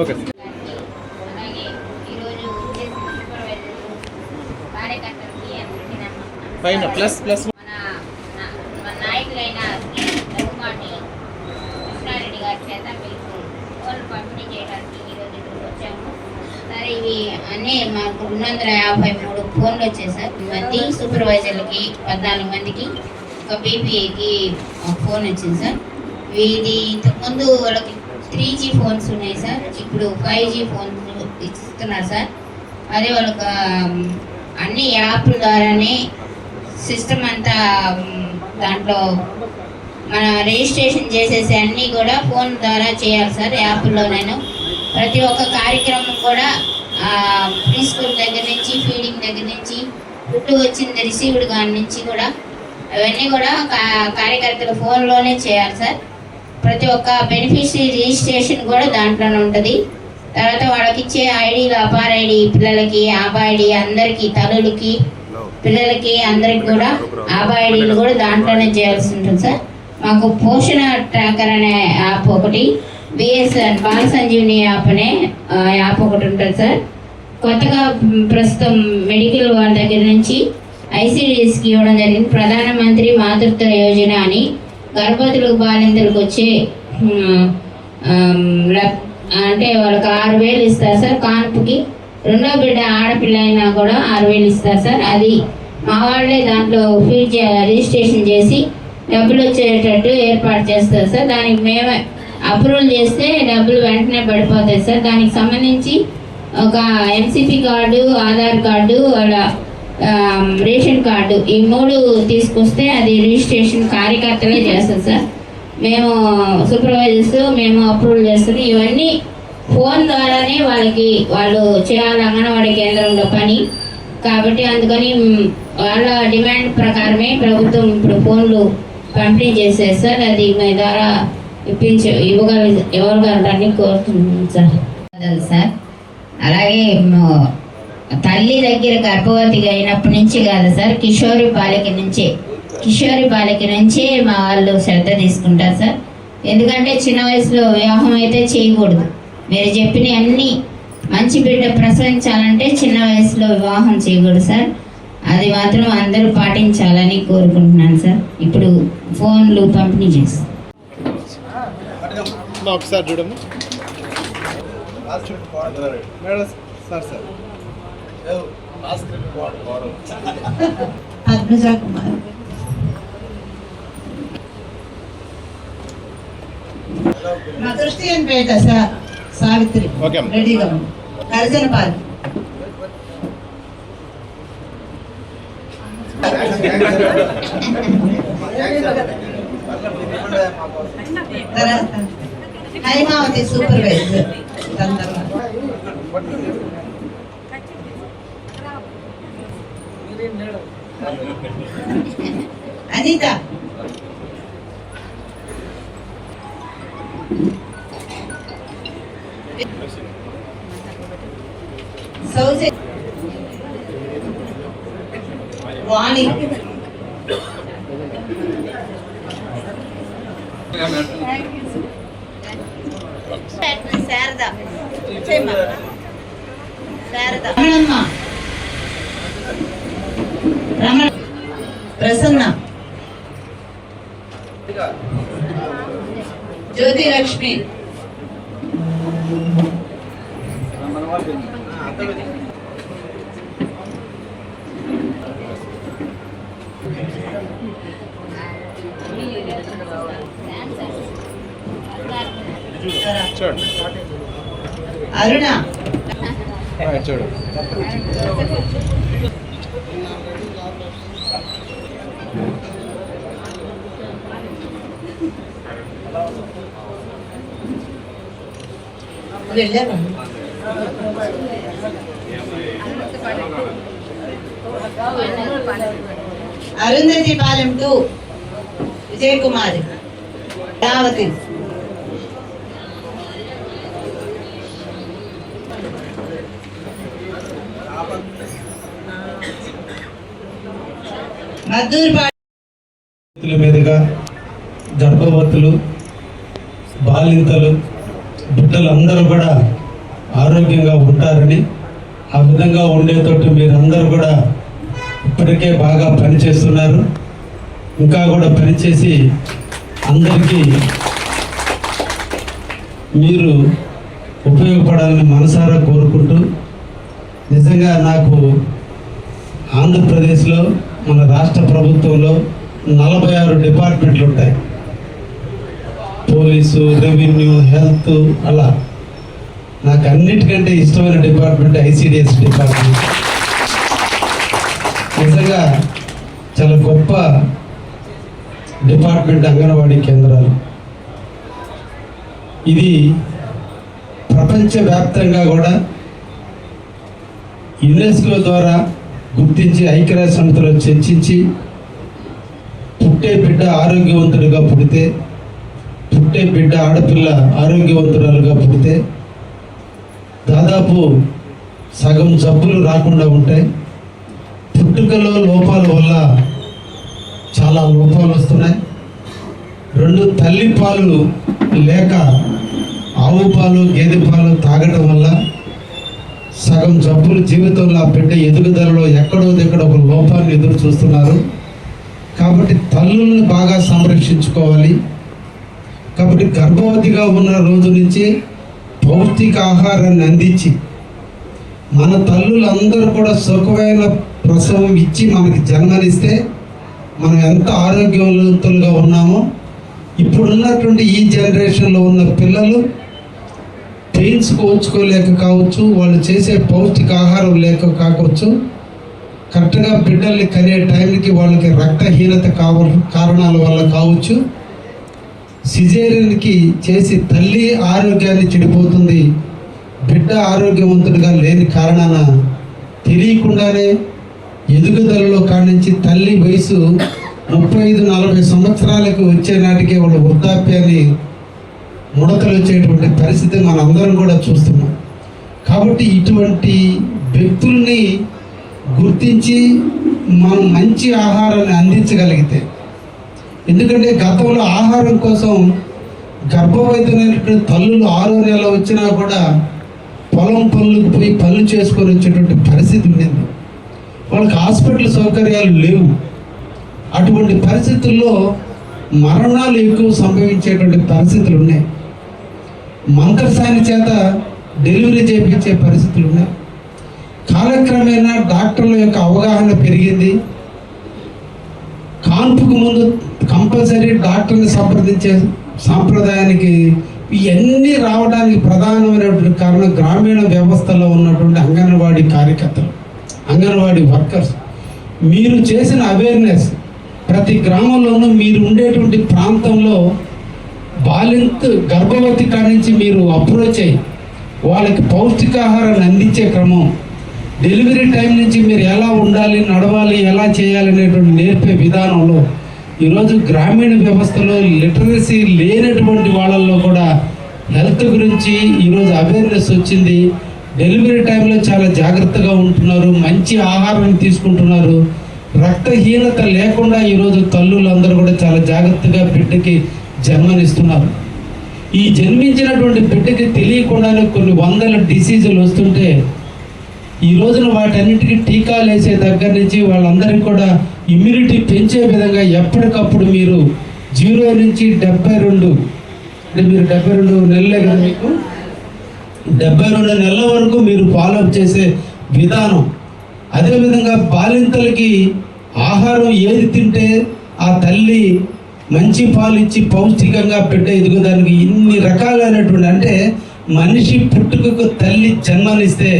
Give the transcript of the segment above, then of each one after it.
Okay. పైన plus plus నాయకులైన Krishna Reddy గారి చేత మీకు ఫోన్లు పంపిణీ చేయడానికి ఈరోజు ఇక్కడికి వచ్చాము. సరే ఇవి అన్నీ మాకు రెండు వందల యాభై మూడు ఫోన్లు వచ్చాయి సార్. మంది సూపర్వైజర్లకి పద్నాలుగు మందికి ఒక బీపీఏకి ఫోన్ వచ్చింది సార్. ఇది ఇంతకుముందు వాళ్ళకి త్రీ జీ ఫోన్స్ ఉన్నాయి సార్. ఇప్పుడు ఫైవ్ జీ ఫోన్స్ ఇస్తున్నారు సార్. అదే వాళ్ళకి అన్ని యాప్ల ద్వారానే సిస్టమ్ అంతా దాంట్లో మన రిజిస్ట్రేషన్ చేసేసి అన్నీ కూడా ఫోన్ ద్వారా చేయాలి సార్ యాప్లోనైనా. ప్రతి ఒక్క కార్యక్రమం కూడా ప్రీ స్కూల్ దగ్గర నుంచి ఫీడింగ్ దగ్గర నుంచి ఫుడ్ వచ్చింది రిసీవ్డ్ కాని నుంచి కూడా అవన్నీ కూడా కార్యకర్తలు కార్యకర్తల ఫోన్లోనే చేయాలి సార్. ప్రతి ఒక్క బెనిఫిషరీ రిజిస్ట్రేషన్ కూడా దాంట్లోనే ఉంటుంది. తర్వాత వాళ్ళకి ఇచ్చే ఐడీలు అపార్ ఐడి పిల్లలకి ఆబా ఐడి అందరికీ తల్లులకి పిల్లలకి అందరికి కూడా ఆబా ఐడీలు కూడా దాంట్లోనే చేయాల్సి ఉంటుంది సార్. మాకు పోషణ ట్రాకర్ అనే యాప్ ఒకటి బిఎస్ఎన్ బాల సంజీవిని యాప్ అనే యాప్ ఒకటి ఉంటుంది సార్. కొత్తగా ప్రస్తుతం మెడికల్ వాళ్ళ దగ్గర నుంచి ఐసీడీఎస్కి ఇవ్వడం జరిగింది. ప్రధానమంత్రి మాతృత్వ యోజన అని గర్భవతులకు బాలింతలకు వచ్చే అంటే వాళ్ళకి ఆరు వేలు ఇస్తారు సార్. కాన్పుకి రెండో బిడ్డ ఆడపిల్ల అయినా కూడా ఆరు వేలు ఇస్తారు సార్. అది మా వాళ్ళే దాంట్లో ఫీడ్ రిజిస్ట్రేషన్ చేసి డబ్బులు వచ్చేటట్టు ఏర్పాటు చేస్తారు సార్. దానికి మేమే అప్రూవల్ చేస్తే డబ్బులు వెంటనే పడిపోతాయి సార్. దానికి సంబంధించి ఒక ఎంసీపీ కార్డు ఆధార్ కార్డు వాళ్ళ రేషన్ కార్డు ఈ మూడు తీసుకొస్తే అది రిజిస్ట్రేషన్ కార్యకర్తలే చేస్తారు సార్. మేము సూపర్వైజర్స్ మేము అప్రూవల్ చేస్తుంది. ఇవన్నీ ఫోన్ ద్వారానే వాళ్ళకి వాళ్ళు చేయాలి అంగన్వాడీ కేంద్రంలో పని. కాబట్టి అందుకని వాళ్ళ డిమాండ్ ప్రకారమే ప్రభుత్వం ఇప్పుడు ఫోన్లు పంపిణీ చేసేది సార్. అది మీ ద్వారా ఇప్పించి ఇవ్వగలి ఇవ్వగలరని కోరుతున్నాను సార్. సార్. అలాగే తల్లి దగ్గర గర్భవతిగా అయినప్పటి నుంచి కాదు సార్ కిషోరి బాలిక నుంచే. కిషోరి బాలిక నుంచే మా వాళ్ళు శ్రద్ధ తీసుకుంటారు సార్. ఎందుకంటే చిన్న వయసులో వివాహం అయితే చేయకూడదు. మీరు చెప్పిన అన్ని మంచి బిడ్డ ప్రసవించాలంటే చిన్న వయసులో వివాహం చేయకూడదు సార్. అది మాత్రం అందరూ పాటించాలని కోరుకుంటున్నాను సార్. ఇప్పుడు ఫోన్లు పంపిణీ చేస్తాం. మా ఒకసారి చూడమ్మా. Sir sir. పద్మజా కుమార్ నా దృష్టి అని పేట సార్? సావిత్రి. రెడీగా పాలు హైమావతి సూపర్వైజర్. అనిత. సౌజ వాణి. శారద. శారద. రమణ ప్రసన్న. జ్యోతి లక్ష్మి అరుణ చూడు. వెళ్ళాను అరుంధతి పాలెం టూ విజయ్ కుమారి రావతి మీదుగా గర్భవతులు బాలింతలు బిడ్డలందరూ కూడా ఆరోగ్యంగా ఉంటారని ఆ విధంగా ఉండేటట్టు మీరందరూ కూడా ఇప్పటికే బాగా పనిచేస్తున్నారు. ఇంకా కూడా పనిచేసి అందరికీ మీరు ఉపయోగపడాలని మనసారా కోరుకుంటూ నిజంగా నాకు ఆంధ్రప్రదేశ్లో మన రాష్ట్ర ప్రభుత్వంలో నలభై ఆరు డిపార్ట్మెంట్లు ఉంటాయి పోలీసు రెవెన్యూ హెల్త్ అలా. నాకు అన్నిటికంటే ఇష్టమైన డిపార్ట్మెంట్ ఐసిడిఎస్ డిపార్ట్మెంట్. నిజంగా చాలా గొప్ప డిపార్ట్మెంట్ అంగన్వాడీ కేంద్రాలు. ఇది ప్రపంచవ్యాప్తంగా కూడా యునెస్కో ద్వారా గుర్తించి ఐక్యరాజ్య సంస్థలో చర్చించి పుట్టే బిడ్డ ఆరోగ్యవంతుడిగా పుడితే పుట్టే బిడ్డ ఆడపిల్ల ఆరోగ్యవంతురాలుగా పుడితే దాదాపు సగం జబ్బులు రాకుండా ఉంటాయి. పుట్టుకలో లోపాల వల్ల చాలా లోపాలు వస్తున్నాయి. రెండు తల్లి పాలు లేక ఆవు పాలు గేదె పాలు తాగడం వల్ల సగం జబ్బులు జీవితంలో ఆ బిడ్డ ఎదుగుదలలో ఎక్కడో దగ్గర ఒక లోపాన్ని ఎదురు చూస్తున్నారు. కాబట్టి తల్లుల్ని బాగా సంరక్షించుకోవాలి. కాబట్టి గర్భవతిగా ఉన్న రోజు నుంచి పౌష్టిక ఆహారాన్ని అందించి మన తల్లులందరూ కూడా సుఖమైన ప్రసవం ఇచ్చి మనకి జన్మనిస్తే మనం ఎంత ఆరోగ్యవంతులుగా ఉన్నామో ఇప్పుడున్నటువంటి ఈ జనరేషన్లో ఉన్న పిల్లలు పెయిన్స్ కావచ్చు వాళ్ళు చేసే పౌష్టిక ఆహారం లేక కావచ్చు కరెక్ట్గా బిడ్డల్ని కనే టైంకి వాళ్ళకి రక్తహీనత కావ కారణాల వల్ల కావచ్చు సిజేరియన్కి చేసి తల్లి ఆరోగ్యాన్ని చెడిపోతుంది బిడ్డ ఆరోగ్యవంతుడిగా లేని కారణాన తెలియకుండానే ఎదుగుదలలో కానించి తల్లి వయసు ముప్పై ఐదు నలభై సంవత్సరాలకు వచ్చే నాటికే వాళ్ళ వృద్ధాప్యాన్ని ముడతలు వచ్చేటువంటి పరిస్థితి మనందరం కూడా చూస్తున్నాం. కాబట్టి ఇటువంటి వ్యక్తుల్ని గుర్తించి మనం మంచి ఆహారాన్ని అందించగలిగితే ఎందుకంటే గతంలో ఆహారం కోసం గర్భవతులైనటువంటి తల్లులు ఆరో నెల వచ్చినా కూడా పొలం పనులకు పోయి పనులు చేసుకొని వచ్చేటువంటి పరిస్థితి ఉండింది వాళ్ళకి హాస్పిటల్ సౌకర్యాలు లేవు. అటువంటి పరిస్థితుల్లో మరణాలు ఎక్కువ సంభవించేటువంటి పరిస్థితులు ఉన్నాయి. మంత్రసాని చేత డెలివరీ చేయించే పరిస్థితులు ఉన్నాయి. కాలక్రమేణా డాక్టర్ల యొక్క అవగాహన పెరిగింది. కాన్పుకు ముందు కంపల్సరీ డాక్టర్ని సంప్రదించే సాంప్రదాయానికి ఇవన్నీ రావడానికి ప్రధానమైనటువంటి కారణం గ్రామీణ వ్యవస్థలో ఉన్నటువంటి అంగన్వాడీ కార్యకర్తలు అంగన్వాడీ వర్కర్స్. మీరు చేసిన అవేర్నెస్ ప్రతి గ్రామంలోనూ మీరు ఉండేటువంటి ప్రాంతంలో బాలింత్ గర్భవతి కాడి నుంచి మీరు అప్రోచ్ అయ్యి వాళ్ళకి పౌష్టికాహారాన్ని అందించే క్రమం. డెలివరీ టైం నుంచి మీరు ఎలా ఉండాలి నడవాలి ఎలా చేయాలి అనేటువంటి నేర్పే విధానంలో ఈరోజు గ్రామీణ వ్యవస్థలో లిటరసీ లేనటువంటి వాళ్ళల్లో కూడా హెల్త్ గురించి ఈరోజు అవేర్నెస్ వచ్చింది. డెలివరీ టైంలో చాలా జాగ్రత్తగా ఉంటున్నారు. మంచి ఆహారం తీసుకుంటున్నారు. రక్తహీనత లేకుండా ఈరోజు తల్లులందరూ కూడా చాలా జాగ్రత్తగా బిడ్డకి జన్మనిస్తున్నారు. ఈ జన్మించినటువంటి బిడ్డకి తెలియకుండానే కొన్ని వందల డిసీజులు వస్తుంటే ఈ రోజున వాటన్నిటికీ టీకాలు వేసే దగ్గర నుంచి వాళ్ళందరికీ కూడా ఇమ్యూనిటీ పెంచే విధంగా ఎప్పటికప్పుడు మీరు జీరో నుంచి డెబ్బై రెండు అంటే మీరు డెబ్బై రెండు నెలలే కదా మీకు? డెబ్బై రెండు నెలల వరకు మీరు ఫాలోఅప్ చేసే విధానం. అదేవిధంగా బాలింతలకి ఆహారం ఏది తింటే ఆ తల్లి మంచి పాలు ఇచ్చి పౌష్టికంగా బిడ్డ ఎదుగుదానికి ఇన్ని రకాలైనటువంటి అంటే మనిషి పుట్టుకకు తల్లి జన్మనిస్తే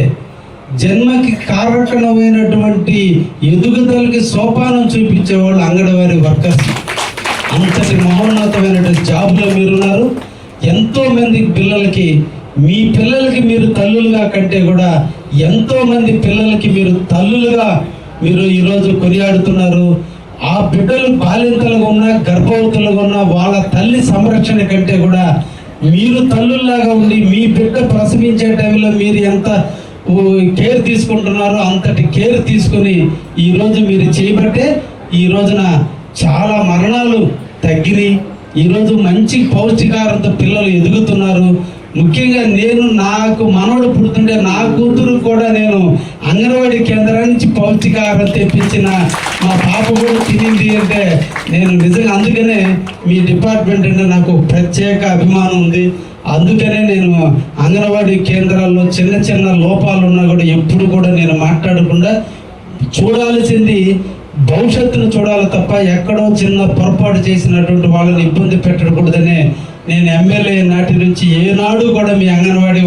జన్మకి కారకణమైనటువంటి ఎదుగుదలకి సోపానం చూపించేవాళ్ళు అంగన్వాడీ వర్కర్స్. అంతటి మహోన్నతమైనటువంటి జాబ్లో మీరున్నారు. ఎంతో మంది పిల్లలకి మీ పిల్లలకి మీరు తల్లులుగా కంటే కూడా ఎంతో మంది పిల్లలకి మీరు తల్లులుగా మీరు ఈరోజు కొనియాడుతున్నారు. ఆ బిడ్డలు బాలింతలుగా ఉన్నా గర్భవతులుగా ఉన్నా వాళ్ళ తల్లి సంరక్షణ కంటే కూడా మీరు తల్లుల్లాగా ఉండి మీ బిడ్డ ప్రసవించే టైంలో మీరు ఎంత కేర్ తీసుకుంటున్నారో అంతటి కేర్ తీసుకొని ఈరోజు మీరు చేయబట్టే ఈ రోజున చాలా మరణాలు తగ్గినాయి. ఈరోజు మంచి పౌష్టికారంతో పిల్లలు ఎదుగుతున్నారు. ముఖ్యంగా నేను నాకు మనవడు పుడుతుంటే నా కూతురు కూడా నేను అంగన్వాడీ కేంద్రం నుంచి పౌష్టికాహారం తెప్పించిన మా పాప కూడా తినింది అంటే నేను నిజంగా అందుకనే మీ డిపార్ట్మెంట్ అంటే నాకు ప్రత్యేక అభిమానం ఉంది. అందుకనే నేను అంగన్వాడీ కేంద్రాల్లో చిన్న చిన్న లోపాలు ఉన్నా కూడా ఎప్పుడు కూడా నేను మాట్లాడకుండా చూడాల్సింది భవిష్యత్తును చూడాలి తప్ప ఎక్కడో చిన్న పొరపాటు చేసినటువంటి వాళ్ళని ఇబ్బంది పెట్టకూడదనే నేను ఎమ్మెల్యే నాటి నుంచి ఏనాడు కూడా మీ అంగన్వాడీ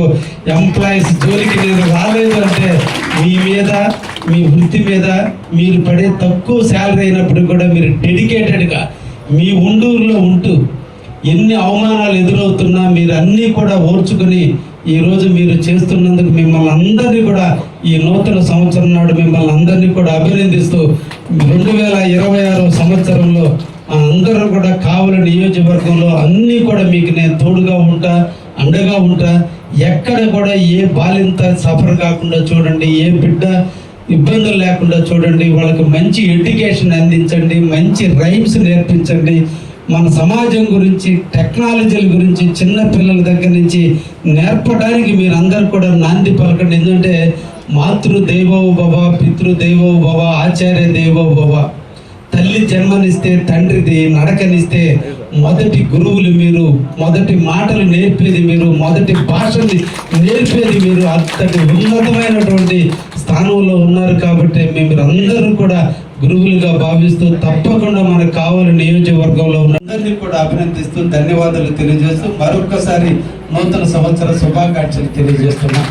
ఎంప్లాయీస్ జోలికి నేను రాలేదు అంటే మీ మీద మీ వృత్తి మీద మీరు పడే తక్కువ శాలరీ అయినప్పుడు కూడా మీరు డెడికేటెడ్గా మీ ఉండూరులో ఉంటూ ఎన్ని అవమానాలు ఎదురవుతున్నా మీరు అన్నీ కూడా ఓర్చుకుని ఈరోజు మీరు చేస్తున్నందుకు మిమ్మల్ని అందరినీ కూడా ఈ నూతన సంవత్సరం నాడు మిమ్మల్ని అందరినీ కూడా అభినందిస్తూ రెండు వేల ఇరవై ఆరో సంవత్సరంలో అందరూ కూడా కావలి నియోజకవర్గంలో అన్నీ కూడా మీకు నేను తోడుగా ఉంటా అండగా ఉంటా. ఎక్కడ కూడా ఏ బాలింత సఫర్ కాకుండా చూడండి ఏ బిడ్డ ఇబ్బందులు లేకుండా చూడండి వాళ్ళకి మంచి ఎడ్యుకేషన్ అందించండి మంచి రైమ్స్ నేర్పించండి. మన సమాజం గురించి టెక్నాలజీల గురించి చిన్న పిల్లల దగ్గర నుంచి నేర్పడానికి మీరు అందరు కూడా నాంది పలకండి. ఎందుకంటే మాతృ దేవో భవ పితృ దేవో భవ ఆచార్య దేవో భవ. తల్లి జన్మనిస్తే తండ్రిది నడకనిస్తే మొదటి గురువులు మీరు మొదటి మాటలు నేర్పేది మీరు మొదటి భాషని నేర్పేది మీరు అంతటి ఉన్నతమైనటువంటి స్థానంలో ఉన్నారు కాబట్టి మీరు అందరూ కూడా గురువులుగా భావిస్తూ తప్పకుండా మనకు కావాలి నియోజకవర్గంలో ఉన్న అందరినీ కూడా అభినందిస్తూ ధన్యవాదాలు తెలియజేస్తూ మరొకసారి నూతన సంవత్సర శుభాకాంక్షలు తెలియజేస్తున్నాం.